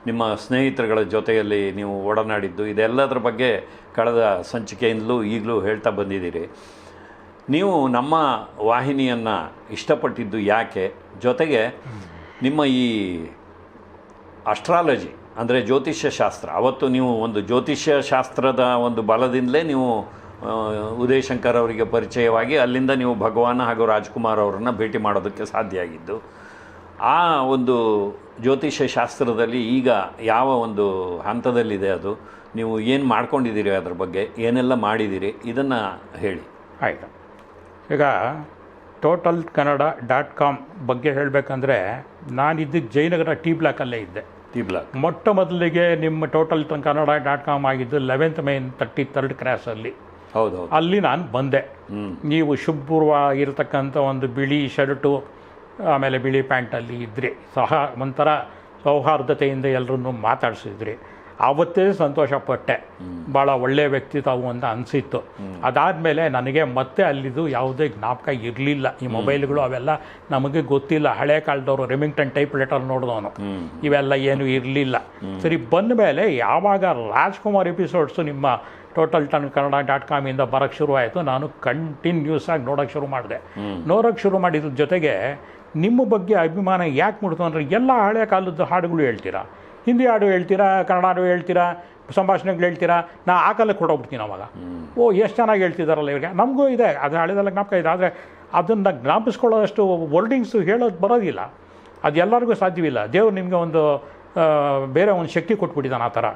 ನಿಮ್ಮ ಸ್ನೇಹಿತರುಗಳ ಜೊತೆಯಲ್ಲಿ ನೀವು ಒಡನಾಡಿದ್ದು ಇದೆಲ್ಲದರ ಬಗ್ಗೆ ಕಳೆದ ಸಂಚಿಕೆಯಿಂದಲೂ ಈಗಲೂ ಹೇಳ್ತಾ ಬಂದಿದ್ದೀರಿ. ನೀವು ನಮ್ಮ ವಾಹಿನಿಯನ್ನು ಇಷ್ಟಪಟ್ಟಿದ್ದು ಯಾಕೆ? ಜೊತೆಗೆ ನಿಮ್ಮ ಈ ಅಸ್ಟ್ರಾಲಜಿ ಅಂದರೆ ಜ್ಯೋತಿಷ್ಯ ಶಾಸ್ತ್ರ. ಅವತ್ತು ನೀವು ಒಂದು ಜ್ಯೋತಿಷ್ಯ ಶಾಸ್ತ್ರದ ಒಂದು ಬಲದಿಂದಲೇ ನೀವು ಉದಯಶಂಕರ್ ಉದಯ್ ಶಂಕರ್ ಅವರಿಗೆ ಪರಿಚಯವಾಗಿ ಅಲ್ಲಿಂದ ನೀವು ಭಗವಾನ್ ಹಾಗೂ ರಾಜ್ಕುಮಾರ್ ಅವರನ್ನು ಭೇಟಿ ಮಾಡೋದಕ್ಕೆ ಸಾಧ್ಯ ಆಗಿದ್ದು, ಆ ಒಂದು ಜ್ಯೋತಿಷ್ಯ ಶಾಸ್ತ್ರದಲ್ಲಿ ಈಗ ಯಾವ ಒಂದು ಹಂತದಲ್ಲಿದೆ ಅದು? ನೀವು ಏನು ಮಾಡ್ಕೊಂಡಿದ್ದೀರಿ ಅದ್ರ ಬಗ್ಗೆ? ಏನೆಲ್ಲ ಮಾಡಿದ್ದೀರಿ? ಇದನ್ನು ಹೇಳಿ. ಆಯಿತು. ಈಗ ಟೋಟಲ್ ಕನ್ನಡ ಡಾಟ್ ಕಾಮ್ ಬಗ್ಗೆ ಹೇಳಬೇಕಂದ್ರೆ ನಾನಿದ್ದು ಜಯನಗರ ಟಿ ಬ್ಲಾಕಲ್ಲೇ ಇದ್ದೆ. T block. ಮೊಟ್ಟ ಮೊದಲಿಗೆ ನಿಮ್ಮ ಟೋಟಲ್ ಕನ್ನಡ ಡಾಟ್ ಕಾಮ್ ಆಗಿದ್ದು ಲೆವೆಂತ್ ಮೈನ್ ತರ್ಟಿ ತರ್ಡ್ ಕ್ರಾಸಲ್ಲಿ ಹೌದು ಅಲ್ಲಿ ನಾನು ಬಂದೆ. ನೀವು ಶುಭ್ರವ ಇರತಕ್ಕಂಥ ಒಂದು ಬಿಳಿ ಶರ್ಟು ಆಮೇಲೆ ಬಿಳಿ ಪ್ಯಾಂಟಲ್ಲಿ ಇದ್ರಿ. ಸಹ ಒಂಥರ ಸೌಹಾರ್ದತೆಯಿಂದ ಎಲ್ಲರನ್ನು ಮಾತಾಡಿಸಿದ್ರಿ. ಆವತ್ತೇ ಸಂತೋಷಪಟ್ಟೆ. ಭಾಳ ಒಳ್ಳೆಯ ವ್ಯಕ್ತಿ ತಾವು ಅಂತ ಅನಿಸಿತ್ತು. ಅದಾದಮೇಲೆ ನನಗೆ ಮತ್ತೆ ಅಲ್ಲಿದು ಯಾವುದೇ ಜ್ಞಾಪಕ ಇರಲಿಲ್ಲ. ಈ ಮೊಬೈಲ್ಗಳು ಅವೆಲ್ಲ ನಮಗೆ ಗೊತ್ತಿಲ್ಲ. ಹಳೆ ಕಾಲದವರು ರೆಮಿಂಗ್ಟನ್ ಟೈಪ್ ಲೆಟರ್ ನೋಡಿದವನು. ಇವೆಲ್ಲ ಏನು ಇರಲಿಲ್ಲ. ಸರಿ ಬಂದ ಮೇಲೆ ಯಾವಾಗ ರಾಜ್ಕುಮಾರ್ ಎಪಿಸೋಡ್ಸು ನಿಮ್ಮ ಟೋಟಲ್ ಟನ್ ಕನ್ನಡ ಡಾಟ್ ಕಾಮಿಂದ ಬರೋಕ್ಕೆ ಶುರುವಾಯಿತು, ನಾನು ಕಂಟಿನ್ಯೂಸ್ ಆಗಿ ನೋಡೋಕ್ಕೆ ಶುರು ಮಾಡಿದೆ. ನೋಡೋಕ್ಕೆ ಶುರು ಮಾಡಿದ್ರ ಜೊತೆಗೆ ನಿಮ್ಮ ಬಗ್ಗೆ ಅಭಿಮಾನ ಯಾಕೆ ಮೂಡ್ತು ಅಂದರೆ ಎಲ್ಲ ಹಳೆ ಕಾಲದ ಹಾಡುಗಳು ಹೇಳ್ತೀರಾ? ಹಿಂದಿ ಹಾಡು ಹೇಳ್ತೀರಾ ಕನ್ನಡ ಹಾಡು ಹೇಳ್ತೀರಾ ಸಂಭಾಷಣೆಗಳು ಹೇಳ್ತೀರಾ ನಾ ಆ ಕಾಲಕ್ಕೆ ಕೊಟ್ಟೋಗ್ಬಿಡ್ತೀನಿ ಅವಾಗ ಓ ಎಷ್ಟು ಚೆನ್ನಾಗಿ ಹೇಳ್ತಿದ್ದಾರಲ್ಲ ಇವ್ರಿಗೆ. ನಮಗೂ ಇದೆ ಅದು ಹಳೆದೆಲ್ಲ ಜ್ಞಾಪಕ ಇದೆ ಆದರೆ ಅದನ್ನು ಜ್ಞಾಪಿಸ್ಕೊಳ್ಳೋದಷ್ಟು ವರ್ಡಿಂಗ್ಸು ಹೇಳೋದು ಬರೋದಿಲ್ಲ. ಅದು ಎಲ್ಲರಿಗೂ ಸಾಧ್ಯವಿಲ್ಲ. ದೇವ್ರು ನಿಮಗೆ ಒಂದು ಬೇರೆ ಒಂದು ಶಕ್ತಿ ಕೊಟ್ಬಿಟ್ಟಿದ್ದಾನೆ ಆ ಥರ.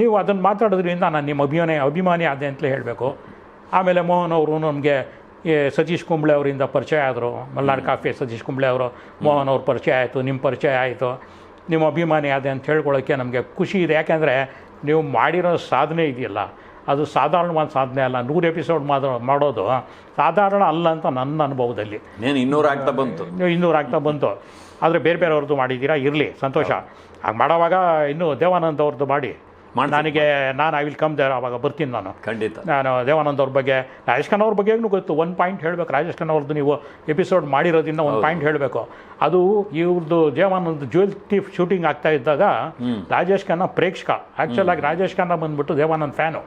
ನೀವು ಅದನ್ನು ಮಾತಾಡೋದ್ರಿಂದ ನಾನು ನಿಮ್ಮ ಅಭಿಮಾನಿ ಅಭಿಮಾನಿ ಆದೆ ಅಂತಲೇ ಹೇಳಬೇಕು. ಆಮೇಲೆ ಮೋಹನ್ ಅವರು ನಮಗೆ ಸತೀಶ್ ಕುಂಬ್ಳೆ ಅವರಿಂದ ಪರಿಚಯ ಆದರು. ಮಲ್ನಾಡ್ ಕಾಫಿ ಸತೀಶ್ ಕುಂಬ್ಳೆ ಅವರು ಮೋಹನ್ ಅವ್ರ ಪರಿಚಯ ಆಯಿತು ನಿಮ್ಮ ಪರಿಚಯ ಆಯಿತು. ನಿಮ್ಮ ಅಭಿಮಾನಿ ಆದೆ ಅಂತ ಹೇಳ್ಕೊಳ್ಳೋಕ್ಕೆ ನಮಗೆ ಖುಷಿ ಇದೆ. ಯಾಕೆಂದರೆ ನೀವು ಮಾಡಿರೋ ಸಾಧನೆ ಇದೆಯಲ್ಲ. ಅದು ಸಾಧಾರಣವಾದ ಸಾಧನೆ ಅಲ್ಲ. ನೂರು ಎಪಿಸೋಡ್ ಮಾಡೋ ಮಾಡೋದು ಸಾಧಾರಣ ಅಲ್ಲ ಅಂತ ನನ್ನ ಅನುಭವದಲ್ಲಿ. ನೀನು ಇನ್ನೂರು ಆಗ್ತಾ ಬಂತು. ನೀವು ಇನ್ನೂರು ಆಗ್ತಾ ಬಂತು. ಆದರೆ ಬೇರೆ ಬೇರೆಯವ್ರದ್ದು ಮಾಡಿದ್ದೀರಾ? ಇರಲಿ ಸಂತೋಷ. ಹಾಗೆ ಮಾಡೋವಾಗ ಇನ್ನೂ ದೇವಾನಂದ ಅವ್ರದ್ದು ಮಾಡಿ. ನನಗೆ ನಾನು ಐ ವಿಲ್ ಕಮ್ ದೇರ್ ಅವಾಗ ಬರ್ತೀನಿ ನಾನು. ಖಂಡಿತ. ನಾನು ದೇವಾನಂದ್ ಅವ್ರ ಬಗ್ಗೆ ರಾಜೇಶ್ ಖನ್ ಅವ್ರ ಬಗ್ಗೆನೂ ಗೊತ್ತು. ಒಂದು ಪಾಯಿಂಟ್ ಹೇಳಬೇಕು. ರಾಜೇಶ್ ಖನ್ ಅವ್ರದ್ದು ನೀವು ಎಪಿಸೋಡ್ ಮಾಡಿರೋದ್ರಿಂದ ಒಂದು ಪಾಯಿಂಟ್ ಹೇಳಬೇಕು. ಅದು ಇವ್ರದ್ದು ದೇವಾನಂದ್ ಜ್ಯುವೆಲ್ ಟಿಫ್ ಶೂಟಿಂಗ್ ಆಗ್ತಾ ಇದ್ದಾಗ ರಾಜೇಶ್ ಖನ್ನ ಪ್ರೇಕ್ಷಕ. ಆ್ಯಕ್ಚುಲ್ ಆಗಿ ರಾಜೇಶ್ ಖನ್ನ ಬಂದ್ಬಿಟ್ಟು ದೇವಾನಂದ್ ಫ್ಯಾನು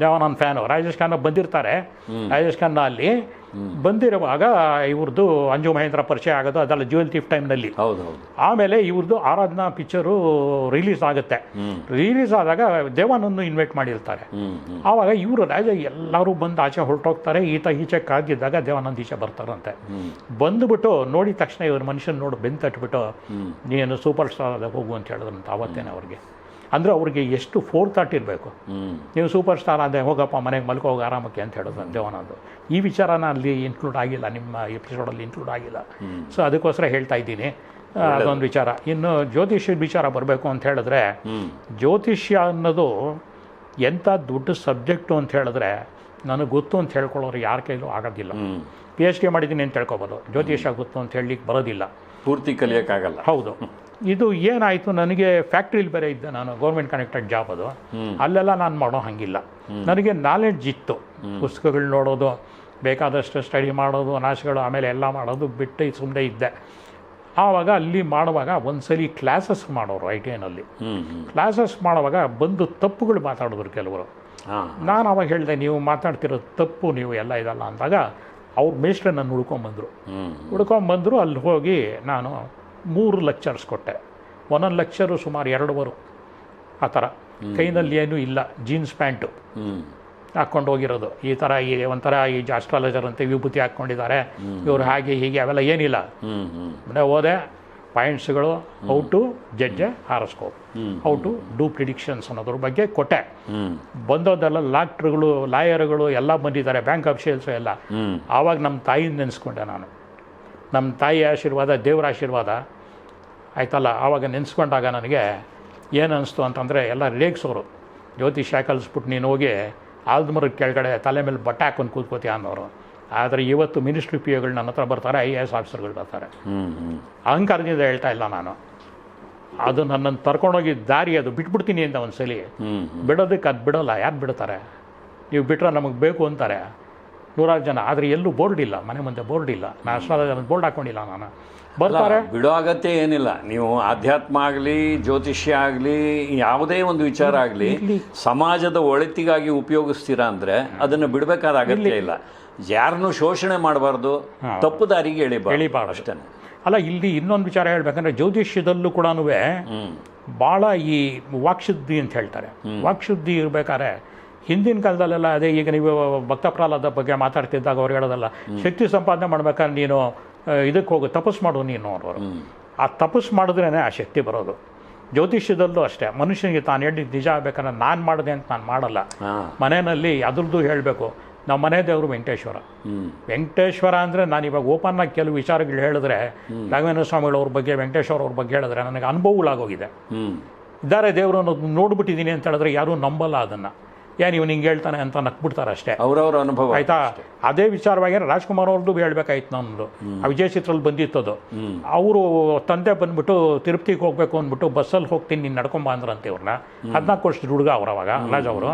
ದೇವಾನಂದ್ ಫ್ಯಾನು ರಾಜೇಶ್ ಖನ್ನ ಬಂದಿರ್ತಾರೆ. ರಾಜೇಶ್ ಖನ್ನ ಅಲ್ಲಿ ಬಂದಿರುವಾಗ ಇವ್ರದ್ದು ಅಂಜು ಮಹೇಂದ್ರ ಪರಿಚಯ ಆಗೋದು ಅದೆಲ್ಲ ಜ್ಯುವೆಲ್ ಥೀಫ್ ಟೈಮ್ನಲ್ಲಿ ಹೌದು ಹೌದು. ಆಮೇಲೆ ಇವ್ರದ್ದು ಆರಾಧನಾ ಪಿಕ್ಚರು ರಿಲೀಸ್ ಆಗುತ್ತೆ. ರಿಲೀಸ್ ಆದಾಗ ದೇವಾನನ್ನು ಇನ್ವೈಟ್ ಮಾಡಿರ್ತಾರೆ. ಆವಾಗ ಇವರು ರಾಜ ಎಲ್ಲರೂ ಬಂದು ಆಚೆ ಹೊರಟೋಗ್ತಾರೆ ಈತ ಈಚೆ ಕಾದಿದ್ದಾಗ ದೇವಾನಂದ್ ಈಚೆ ಬರ್ತಾರಂತೆ. ಬಂದುಬಿಟ್ಟು ನೋಡಿದ ತಕ್ಷಣ ಇವ್ರ ಮನುಷ್ಯನ ನೋಡಿ ಬೆಂತಟ್ಬಿಟ್ಟು ತಟ್ಬಿಟ್ಟು ನೀನು ಸೂಪರ್ ಸ್ಟಾರ್ ಆದಾಗ ಹೋಗು ಅಂತ ಹೇಳಿದ್ರಂತ ಅವತ್ತೇನೆ ಅವ್ರಿಗೆ. ಅಂದರೆ ಅವ್ರಿಗೆ ಎಷ್ಟು ಫೋರ್ ಥಾಟ್ ಇರಬೇಕು. ನೀವು ಸೂಪರ್ ಸ್ಟಾರ್ ಅದೇ ಹೋಗಪ್ಪ ಮನೆಗೆ ಮಲ್ಕೋ ಹೋಗಿ ಆರಾಮಕ್ಕೆ ಅಂತ ಹೇಳೋದು ದೇವನಂದು ಈ ವಿಚಾರನ ಅಲ್ಲಿ ಇನ್ಕ್ಲೂಡ್ ಆಗಿಲ್ಲ ನಿಮ್ಮ ಎಪಿಸೋಡಲ್ಲಿ ಇನ್ಕ್ಲೂಡ್ ಆಗಿಲ್ಲ. ಸೊ ಅದಕ್ಕೋಸ್ಕರ ಹೇಳ್ತಾ ಇದ್ದೀನಿ. ಅದೊಂದು ವಿಚಾರ. ಇನ್ನು ಜ್ಯೋತಿಷ್ಯದ ವಿಚಾರ ಬರಬೇಕು ಅಂತ ಹೇಳಿದ್ರೆ ಜ್ಯೋತಿಷ್ಯ ಅನ್ನೋದು ಎಂಥ ದೊಡ್ಡ ಸಬ್ಜೆಕ್ಟು ಅಂತ ಹೇಳಿದ್ರೆ ನನಗೆ ಗೊತ್ತು ಅಂತ ಹೇಳ್ಕೊಳ್ಳೋರು ಯಾರ ಕೈಲೂ ಆಗೋದಿಲ್ಲ. ಪಿ ಎಚ್ ಡಿ ಮಾಡಿದ್ದೀನಿ ಅಂತ ಹೇಳ್ಕೊಬೋದು ಜ್ಯೋತಿಷ್ಯ ಗೊತ್ತು ಅಂತ ಹೇಳಲಿಕ್ಕೆ ಬರೋದಿಲ್ಲ. ಪೂರ್ತಿ ಕಲಿಯೋಕ್ಕಾಗಲ್ಲ. ಹೌದು. ಇದು ಏನಾಯಿತು? ನನಗೆ ಫ್ಯಾಕ್ಟ್ರಿಲಿ ಬೇರೆ ಇದ್ದೆ ನಾನು ಗೌರ್ಮೆಂಟ್ ಕನೆಕ್ಟೆಡ್ ಜಾಬ್ ಅದು. ಅಲ್ಲೆಲ್ಲ ನಾನು ಮಾಡೋ ಹಾಗಿಲ್ಲ. ನನಗೆ ನಾಲೆಡ್ಜ್ ಇತ್ತು. ಪುಸ್ತಕಗಳು ನೋಡೋದು ಬೇಕಾದಷ್ಟು ಸ್ಟಡಿ ಮಾಡೋದು ನಾಶಗಳು ಆಮೇಲೆ ಎಲ್ಲ ಮಾಡೋದು ಬಿಟ್ಟು ಸುಮ್ಮನೆ ಇದ್ದೆ. ಆವಾಗ ಅಲ್ಲಿ ಮಾಡುವಾಗ ಒಂದ್ಸಲಿ ಕ್ಲಾಸಸ್ ಮಾಡೋರು ಐ ಟಿ ಐನಲ್ಲಿ ಕ್ಲಾಸಸ್ ಮಾಡುವಾಗ ಬಂದು ತಪ್ಪುಗಳು ಮಾತಾಡಿದ್ರು ಕೆಲವರು. ನಾನು ಅವಾಗ ಹೇಳಿದೆ ನೀವು ಮಾತಾಡ್ತಿರೋ ತಪ್ಪು ನೀವು ಎಲ್ಲ ಇದಲ್ಲ ಅಂದಾಗ ಅವ್ರ ಮೇಷ್ಟ್ರೆ ನನ್ನ ಹುಡ್ಕೊಂಬಂದರು ಹುಡ್ಕೊಂಬಂದರು ಅಲ್ಲಿ ಹೋಗಿ ನಾನು ಮೂರು ಲೆಕ್ಚರ್ಸ್ ಕೊಟ್ಟೆ. ಒಂದೊಂದು ಲೆಕ್ಚರು ಸುಮಾರು ಎರಡುವರು. ಆ ಥರ. ಕೈನಲ್ಲಿ ಏನೂ ಇಲ್ಲ. Jeans pant. ಹಾಕ್ಕೊಂಡು ಹೋಗಿರೋದು. ಈ ಥರ ಈ ಒಂಥರ ಈ ಜಾಸ್ಟ್ರಾಲಜರ್ ಅಂತ ವಿಭೂತಿ ಹಾಕ್ಕೊಂಡಿದ್ದಾರೆ. ಇವರು ಹಾಗೆ ಹೀಗೆ ಅವೆಲ್ಲ ಏನಿಲ್ಲ. ಅಂದರೆ ಹೋದೆ ಪಾಯಿಂಟ್ಸ್ಗಳು how to judge horoscope how to do predictions ಅನ್ನೋದ್ರ ಬಗ್ಗೆ ಕೊಟ್ಟೆ. ಬಂದೋದೆಲ್ಲ ಲಾಕ್ಟ್ರುಗಳು ಲಾಯರ್ಗಳು ಎಲ್ಲ ಬಂದಿದ್ದಾರೆ. ಬ್ಯಾಂಕ್ ಅಫಿಷಿಯಲ್ಸು ಎಲ್ಲ. ಆವಾಗ ನಮ್ಮ ತಾಯಿಂದ ನೆನೆಸ್ಕೊಂಡೆ ನಾನು. ನಮ್ಮ ತಾಯಿ ಆಶೀರ್ವಾದ ದೇವರ ಆಶೀರ್ವಾದ. ಆಯ್ತಲ್ಲ? ಆವಾಗ ನೆನೆಸ್ಕೊಂಡಾಗ ನನಗೆ ಏನು ಅನ್ನಿಸ್ತು ಅಂತಂದರೆ ಎಲ್ಲ ರೇಗ್ಸೋರು ಜ್ಯೋತಿಷ್ಯ ಕಲಿಸ್ಬಿಟ್ಟು ನೀನು ಹೋಗಿ ಆಲ್ದಮರದ ಕೆಳಗಡೆ ತಲೆ ಮೇಲೆ ಬಟ್ಟೆ ಹಾಕೊಂಡು ಕೂತ್ಕೋತೀಯ ಅನ್ನೋರು. ಆದರೆ ಇವತ್ತು ಮಿನಿಸ್ಟ್ರಿ ಪಿ ಎಗಳು ನನ್ನ ಹತ್ರ ಬರ್ತಾರೆ ಐ ಎ ಎಸ್ ಆಫೀಸರ್ಗಳು ಬರ್ತಾರೆ. ಅಹಂಕಾರದಿಂದ ಹೇಳ್ತಾ ಇಲ್ಲ ನಾನು. ಅದು ನನ್ನನ್ನು ತರ್ಕೊಂಡೋಗಿ ದಾರಿ ಅದು ಬಿಟ್ಬಿಡ್ತೀನಿ ಅಂತ ಒಂದು ಸಲ ಬಿಡೋದಕ್ಕೆ ಅದು ಬಿಡೋಲ್ಲ ಯಾರು ಬಿಡ್ತಾರೆ? ನೀವು ಬಿಟ್ಟರೆ ನಮಗೆ ಬೇಕು ಅಂತಾರೆ. ನೂರಾರು ಜನ. ಆದರೆ ಎಲ್ಲೂ ಬೋರ್ಡ್ ಇಲ್ಲ. ಮನೆ ಮುಂದೆ ಬೋರ್ಡ್ ಇಲ್ಲ. ನ್ಯಾಷನಲ್ ಬೋರ್ಡ್ ಹಾಕೊಂಡಿಲ್ಲ ನಾನು. ಬರ್ತಾರೆ. ಬಿಡೋ ಅಗತ್ಯ ಏನಿಲ್ಲ. ನೀವು ಆಧ್ಯಾತ್ಮ ಆಗಲಿ ಜ್ಯೋತಿಷ್ಯ ಆಗಲಿ ಯಾವುದೇ ಒಂದು ವಿಚಾರ ಆಗಲಿ ಸಮಾಜದ ಒಳಿತಿಗಾಗಿ ಉಪಯೋಗಿಸ್ತೀರಾ ಅಂದ್ರೆ ಅದನ್ನು ಬಿಡಬೇಕಾದ ಅಗತ್ಯ ಇಲ್ಲ ಯಾರನ್ನು ಶೋಷಣೆ ಮಾಡಬಾರ್ದು. ತಪ್ಪು ದಾರಿಗೆ ಎಳಿಬಾರ್ದು. ಅಷ್ಟೇ ಅಲ್ಲ ಇಲ್ಲಿ ಇನ್ನೊಂದು ವಿಚಾರ ಹೇಳ್ಬೇಕಂದ್ರೆ ಜ್ಯೋತಿಷ್ಯದಲ್ಲೂ ಕೂಡ ಭಾಳ ಈ ವಾಕ್ಶುದ್ಧಿ ಅಂತ ಹೇಳ್ತಾರೆ. ವಾಕ್ಶುದ್ಧಿ ಇರಬೇಕಾದ್ರೆ ಹಿಂದಿನ ಕಾಲದಲ್ಲೆಲ್ಲ ಅದೇ ಈಗ ನೀವು ಭಕ್ತ ಪ್ರಹ್ಲಾದ ಬಗ್ಗೆ ಮಾತಾಡ್ತಿದ್ದಾಗ ಅವ್ರು ಹೇಳೋದಲ್ಲ ಶಕ್ತಿ ಸಂಪಾದನೆ ಮಾಡ್ಬೇಕಾದ್ರೆ ನೀನು ಇದಕ್ಕೆ ಹೋಗು ತಪಸ್ಸು ಮಾಡು ನೀನು ಅವರು. ಆ ತಪಸ್ಸು ಮಾಡಿದ್ರೇ ಆ ಶಕ್ತಿ ಬರೋದು. ಜ್ಯೋತಿಷ್ಯದಲ್ಲೂ ಅಷ್ಟೇ ಮನುಷ್ಯನಿಗೆ ತಾನು ಹೇಳಿದ್ದು ನಿಜ ಆಗ್ಬೇಕಂದ್ರೆ ನಾನು ಮಾಡಿದೆ ಅಂತ ನಾನು ಮಾಡಲ್ಲ. ಮನೆಯಲ್ಲಿ ಅದ್ರದ್ದು ಹೇಳಬೇಕು ನಮ್ಮ ಮನೆ ದೇವರು ವೆಂಕಟೇಶ್ವರ. ವೆಂಕಟೇಶ್ವರ ಅಂದರೆ ನಾನು ಇವಾಗ ಓಪನ್ ಆಗಿ ಕೆಲವು ವಿಚಾರಗಳು ಹೇಳಿದ್ರೆ ರಾಘವೇಂದ್ರ ಸ್ವಾಮಿಗಳವ್ರ ಬಗ್ಗೆ ವೆಂಕಟೇಶ್ವರ ಅವ್ರ ಬಗ್ಗೆ ಹೇಳಿದ್ರೆ ನನಗೆ ಅನುಭವಗಳಾಗೋಗಿದೆ. ಇದ್ದಾರೆ ದೇವರು ಅನ್ನೋದು ನೋಡ್ಬಿಟ್ಟಿದ್ದೀನಿ ಅಂತ ಹೇಳಿದ್ರೆ ಯಾರೂ ನಂಬಲ್ಲ ಅದನ್ನು. ಏನು ಇವ್ನು ಹಿಂಗೆ ಹೇಳ್ತಾನೆ ಅಂತ ನಕ್ಬಿಡ್ತಾರೆ ಅಷ್ಟೇ. ಅವರವರ ಅನುಭವ ಆಯ್ತಾ? ಅದೇ ವಿಚಾರವಾಗಿ ರಾಜ್ಕುಮಾರ್ ಅವ್ರದ್ದು ಹೇಳ್ಬೇಕಾಯ್ತು ನಮ್ಮದು ಆ ವಿಜಯ ಚಿತ್ರದಲ್ಲಿ ಬಂದಿತ್ತು ಅದು. ಅವರು ತಂದೆ ಬಂದ್ಬಿಟ್ಟು ತಿರುಪತಿಗೆ ಹೋಗ್ಬೇಕು ಅಂದ್ಬಿಟ್ಟು ಬಸ್ಸಲ್ಲಿ ಹೋಗ್ತೀನಿ ನೀನು ನಡ್ಕೊಂಬ ಅಂದ್ರಂತೆ ಇವ್ರನ್ನ ಹದಿನಾಲ್ಕು ವರ್ಷದ ಹುಡುಗ ಅವ್ರು ಅವಾಗ ರಾಜ್ ಅವರು.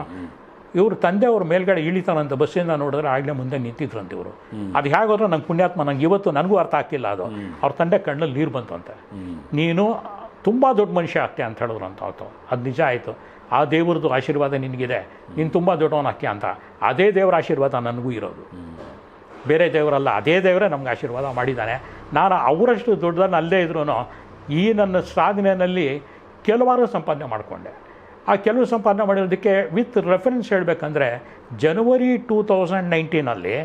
ಇವ್ರ ತಂದೆ ಅವ್ರ ಮೇಲ್ಗಡೆ ಇಳಿತಾನಂತ ಬಸ್ಸಿಂದ ನೋಡಿದ್ರೆ ಆಗ್ಲೇ ಮುಂದೆ ನಿಂತಿದ್ರಂತೆ ಇವರು. ಅದು ಹೇಗೋದ್ರೆ ನಂಗೆ ಪುಣ್ಯಾತ್ಮ ನಂಗೆ ಇವತ್ತು ನನಗೂ ಅರ್ಥ ಆಗ್ತಿಲ್ಲ ಅದು. ಅವ್ರ ತಂದೆ ಕಣ್ಣಲ್ಲಿ ನೀರು ಬಂತಂತೆ. ಅಂತೆ ನೀನು ತುಂಬ ದೊಡ್ಡ ಮನುಷ್ಯ ಆಗ್ತೀಯ ಅಂತ ಹೇಳಿದ್ರು ಅಂತ ಅವತ್ತು ಅದು ನಿಜ ಆಯಿತು. ಆ ದೇವ್ರದ್ದು ಆಶೀರ್ವಾದ ನಿನಗಿದೆ. ನೀನು ತುಂಬ ದೊಡ್ಡವನು ಅಕ್ಕಿ ಅಂತ. ಅದೇ ದೇವರ ಆಶೀರ್ವಾದ ನನಗೂ ಇರೋದು. ಬೇರೆ ದೇವರಲ್ಲ ಅದೇ ದೇವರೇ ನಮ್ಗೆ ಆಶೀರ್ವಾದ ಮಾಡಿದ್ದಾನೆ. ನಾನು ಅವರಷ್ಟು ದೊಡ್ಡದನ್ನು ಅಲ್ಲೇ ಇದ್ರೂ ಈ ನನ್ನ ಸಾಧನೆಯಲ್ಲಿ ಕೆಲವಾರು ಸಂಪಾದನೆ ಮಾಡಿಕೊಂಡೆ. ಆ ಕೆಲವು ಸಂಪಾದನೆ ಮಾಡಿರೋದಕ್ಕೆ ವಿತ್ ರೆಫರೆನ್ಸ್ ಹೇಳಬೇಕಂದ್ರೆ ಜನವರಿ ಟೂ ತೌಸಂಡ್ ನೈನ್ಟೀನಲ್ಲಿ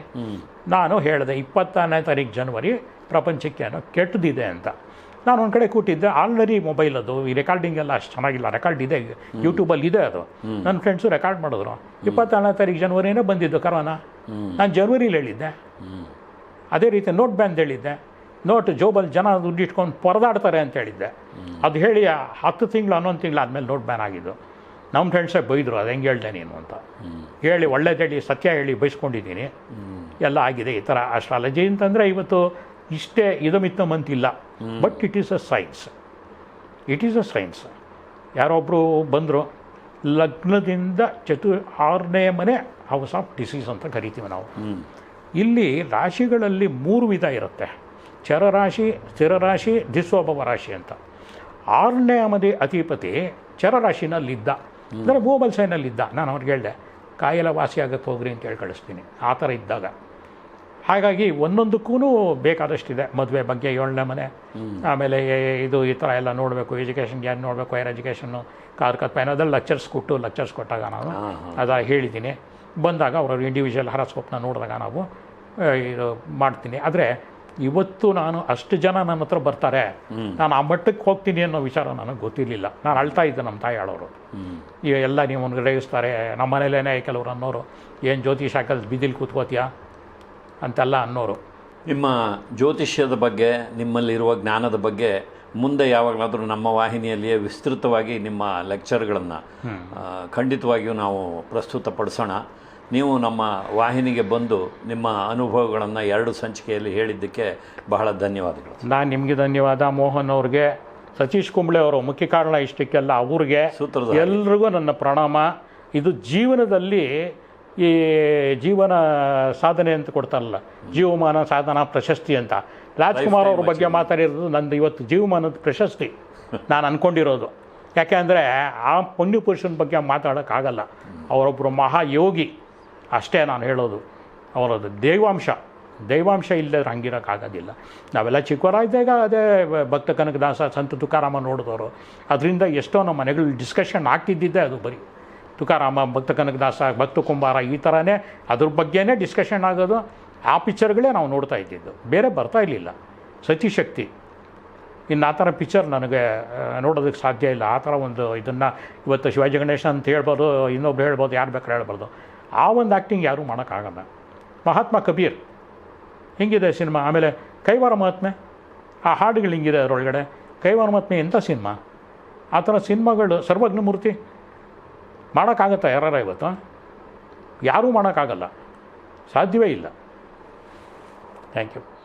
ನಾನು ಹೇಳಿದೆ ಇಪ್ಪತ್ತನೇ ತಾರೀಕು ಜನವರಿ ಪ್ರಪಂಚಕ್ಕೆ ಏನೋ ಕೆಟ್ಟದಿದೆ ಅಂತ. ನಾನು ಒಂದು ಕಡೆ ಕೂತಿದ್ದೆ ಆಲ್ರೆಡಿ ಮೊಬೈಲ್ ಅದು ಈ ರೆಕಾರ್ಡಿಂಗ್ ಎಲ್ಲ ಅಷ್ಟು ಚೆನ್ನಾಗಿಲ್ಲ ರೆಕಾರ್ಡ್ ಇದೆ ಯೂಟ್ಯೂಬಲ್ಲಿ ಇದೆ ಅದು. ನನ್ನ ಫ್ರೆಂಡ್ಸು ರೆಕಾರ್ಡ್ ಮಾಡಿದ್ರು. ಇಪ್ಪತ್ತಾರನೇ ತಾರೀಕು ಜನವರಿನೇ ಬಂದಿದ್ದು ಕರೋನಾ ನಾನು ಜನ್ವರಿಲಿ ಹೇಳಿದ್ದೆ. ಅದೇ ರೀತಿ ನೋಟ್ ಬ್ಯಾನ್ ಹೇಳಿದ್ದೆ. ನೋಟ್ ಜೋಬಲ್ಲಿ ಜನ ದುಡ್ಡು ಇಟ್ಕೊಂಡು ಪರದಾಡ್ತಾರೆ ಅಂತ ಹೇಳಿದ್ದೆ. ಅದು ಹೇಳಿ ಹತ್ತು ತಿಂಗಳು ಹನ್ನೊಂದು ತಿಂಗಳು ಆದಮೇಲೆ ನೋಟ್ ಬ್ಯಾನ್ ಆಗಿದ್ದು. ನಮ್ಮ ಫ್ರೆಂಡ್ಸೇ ಬೈದರು ಅದು ಹೆಂಗೆ ಹೇಳ್ದೆ ನೀನು ಅಂತ? ಹೇಳಿ ಒಳ್ಳೇದು ಹೇಳಿ ಸತ್ಯ ಹೇಳಿ ಬೈಸ್ಕೊಂಡಿದ್ದೀನಿ ಎಲ್ಲ ಆಗಿದೆ ಈ ಥರ ಅಸ್ಟ್ರಾಲಜಿ ಅಂತಂದರೆ ಇವತ್ತು ಇಷ್ಟೇ ಇದಮಿತ್ತಮ್ ಅಂತಿಲ್ಲ but it is a science it is a science ಯಾರೊಬ್ಬರು ಬಂದರು ಲಗ್ನದಿಂದ ಚತು ಆರನೇ ಮನೆ ಹೌಸ್ ಆಫ್ ಡಿಸೀಸ್ ಅಂತ ಕರಿತೀವಿ ನಾವು. ಇಲ್ಲಿ ರಾಶಿಗಳಲ್ಲಿ ಮೂರು ವಿಧ ಇರುತ್ತೆ. ಚರರಾಶಿ ಸ್ಥಿರರಾಶಿ ದಿಸ್ವಭವ ರಾಶಿ ಅಂತ. ಆರನೇ ಮನೆ ಅಧಿಪತಿ ಚರರಾಶಿನಲ್ಲಿದ್ದ. ಅಂದರೆ ಭೂಬಲ್ ಸೈನಲ್ಲಿದ್ದ ನಾನು ಅವ್ರಿಗೆ ಹೇಳಿದೆ ಕಾಯಿಲೆ ವಾಸಿ ಆಗಕ್ಕೆ ಹೋಗ್ರಿ ಅಂತ ಹೇಳಿ ಕಳಿಸ್ತೀನಿ. ಆ ಥರ ಇದ್ದಾಗ. ಹಾಗಾಗಿ ಒಂದೊಂದಕ್ಕೂ ಬೇಕಾದಷ್ಟಿದೆ ಮದುವೆ ಬಗ್ಗೆ ಏಳನೇ ಮನೆ. ಆಮೇಲೆ ಇದು ಈ ಥರ ಎಲ್ಲ ನೋಡಬೇಕು ಎಜುಕೇಷನ್ಗೆ ಏನು ನೋಡಬೇಕು ಹೈಯರ್ ಎಜುಕೇಷನ್ನು ಕಾರ್ ಕತ್ ಅದೆಲ್ಲ ಲೆಕ್ಚರ್ಸ್ ಕೊಟ್ಟು ಲೆಕ್ಚರ್ಸ್ ಕೊಟ್ಟಾಗ ನಾನು. ಅದ ಹೇಳಿದ್ದೀನಿ. ಬಂದಾಗ ಅವರ ಇಂಡಿವಿಜುವಲ್ ಹರಸ್ಕೋಪ್ನ ನೋಡಿದಾಗ ನಾವು ಇದು ಮಾಡ್ತೀನಿ. ಆದರೆ ಇವತ್ತು ನಾನು ಅಷ್ಟು ಜನ ನನ್ನ ಹತ್ರ ಬರ್ತಾರೆ. ನಾನು ಆ ಮಟ್ಟಕ್ಕೆ ಹೋಗ್ತೀನಿ ಅನ್ನೋ ವಿಚಾರ ನನಗೆ ಗೊತ್ತಿರಲಿಲ್ಲ. ನಾನು ಅಳ್ತಾ ಇದ್ದೆ ನಮ್ಮ ತಾಯಿ ಆಳೋರು. ಈಗ ಎಲ್ಲ ನೀವು ರೇಗಿಸ್ತಾರೆ ನಮ್ಮ ಮನೇಲೇ ಕೆಲವರು ಅನ್ನೋರು ಏನು ಜ್ಯೋತಿಷ್ ಹಾಕಲ್ ಬಿದಿಲ್ ಕೂತ್ಕೋತೀಯ? ಅಂತೆಲ್ಲ ಅನ್ನೋರು. ನಿಮ್ಮ ಜ್ಯೋತಿಷ್ಯದ ಬಗ್ಗೆ ನಿಮ್ಮಲ್ಲಿರುವ ಜ್ಞಾನದ ಬಗ್ಗೆ ಮುಂದೆ ಯಾವಾಗಲಾದರೂ ನಮ್ಮ ವಾಹಿನಿಯಲ್ಲಿಯೇ ವಿಸ್ತೃತವಾಗಿ ನಿಮ್ಮ ಲೆಕ್ಚರ್ಗಳನ್ನು ಖಂಡಿತವಾಗಿಯೂ ನಾವು ಪ್ರಸ್ತುತಪಡಿಸೋಣ. ನೀವು ನಮ್ಮ ವಾಹಿನಿಗೆ ಬಂದು ನಿಮ್ಮ ಅನುಭವಗಳನ್ನು ಎರಡು ಸಂಚಿಕೆಯಲ್ಲಿ ಹೇಳಿದ್ದಕ್ಕೆ ಬಹಳ ಧನ್ಯವಾದಗಳು. ನಾನು ನಿಮಗೆ ಧನ್ಯವಾದ. ಮೋಹನ್ ಅವ್ರಿಗೆ ಸತೀಶ್ ಕುಂಬ್ಳೆ ಅವರು ಮುಖ್ಯ ಕಾರಣ ಇಷ್ಟಕ್ಕೆಲ್ಲ ಅವ್ರಿಗೆ ಸೂತ್ರದ ಎಲ್ರಿಗೂ ನನ್ನ ಪ್ರಣಾಮ. ಇದು ಜೀವನದಲ್ಲಿ ಈ ಜೀವನ ಸಾಧನೆ ಅಂತ ಕೊಡ್ತಾರಲ್ಲ ಜೀವಮಾನ ಸಾಧನಾ ಪ್ರಶಸ್ತಿ ಅಂತ. ರಾಜ್ಕುಮಾರ್ ಅವ್ರ ಬಗ್ಗೆ ಮಾತಾಡಿರೋದು ನಂದು ಇವತ್ತು ಜೀವಮಾನದ ಪ್ರಶಸ್ತಿ. ನಾನು ಅಂದ್ಕೊಂಡಿರೋದು ಯಾಕೆಂದರೆ ಆ ಪುಣ್ಯ ಪುರುಷನ ಬಗ್ಗೆ ಮಾತಾಡೋಕ್ಕಾಗಲ್ಲ ಅವರೊಬ್ಬರು ಮಹಾಯೋಗಿ. ಅಷ್ಟೇ ನಾನು ಹೇಳೋದು. ಅವರದ್ದು ದೈವಾಂಶ. ದೈವಾಂಶ ಇಲ್ಲದ್ರೆ ಹಂಗಿರೋಕ್ಕಾಗೋದಿಲ್ಲ ನಾವೆಲ್ಲ ಚಿಕ್ಕವರಾಗಿದ್ದಾಗ ಅದೇ ಭಕ್ತ ಕನಕದಾಸ ಸಂತ ತುಕಾರಾಮ ನೋಡಿದವರು. ಅದರಿಂದ ಎಷ್ಟೋ ನಮ್ಮ ಮನೆಗಳಲ್ಲಿ ಡಿಸ್ಕಷನ್ ಆಗ್ತಿದ್ದಿದ್ದೆ ಅದು ಬರೀ. ತುಕಾರಾಮ, ಭಕ್ತ ಕನಕದಾಸ, ಭಕ್ತ ಕುಂಬಾರ ಈ ಥರನೇ ಅದ್ರ ಬಗ್ಗೆನೇ ಡಿಸ್ಕಷನ್ ಆಗೋದು. ಆ ಪಿಕ್ಚರ್ಗಳೇ ನಾವು ನೋಡ್ತಾ ಇದ್ದಿದ್ದು. ಬೇರೆ ಬರ್ತಾ ಇರಲಿಲ್ಲ. ಸತಿಶಕ್ತಿ. ಇನ್ನು ಆ ಥರ ಪಿಕ್ಚರ್ ನನಗೆ ನೋಡೋದಕ್ಕೆ ಸಾಧ್ಯ ಇಲ್ಲ. ಆ ಥರ ಒಂದು ಇದನ್ನು ಇವತ್ತು ಶಿವಾಜಿ ಗಣೇಶ ಅಂತ ಹೇಳ್ಬೋದು, ಇನ್ನೊಬ್ರು ಹೇಳ್ಬೋದು, ಯಾರು ಬೇಕಾದ್ರೆ ಹೇಳ್ಬೋದು. ಆ ಒಂದು ಆ್ಯಕ್ಟಿಂಗ್ ಯಾರೂ ಮಾಡೋಕ್ಕಾಗಲ್ಲ. ಮಹಾತ್ಮ ಕಬೀರ್. ಹಿಂಗಿದೆ ಸಿನಿಮಾ? ಆಮೇಲೆ ಕೈವಾರ ಮಹಾತ್ಮೆ. ಆ ಹಾಡುಗಳು ಹಿಂಗಿದೆ ಅದರೊಳಗಡೆ? ಕೈವಾರ ಮಹಾತ್ಮೆ ಎಂಥ ಸಿನಿಮಾ? ಆ ಥರ ಸಿನಿಮಾಗಳು ಸರ್ವಜ್ಞಮೂರ್ತಿ. ಮಾಡೋಕ್ಕಾಗತ್ತಾ ಯಾರ ಇವತ್ತು? ಯಾರೂ ಮಾಡೋಕ್ಕಾಗಲ್ಲ. ಸಾಧ್ಯವೇ ಇಲ್ಲ. Thank you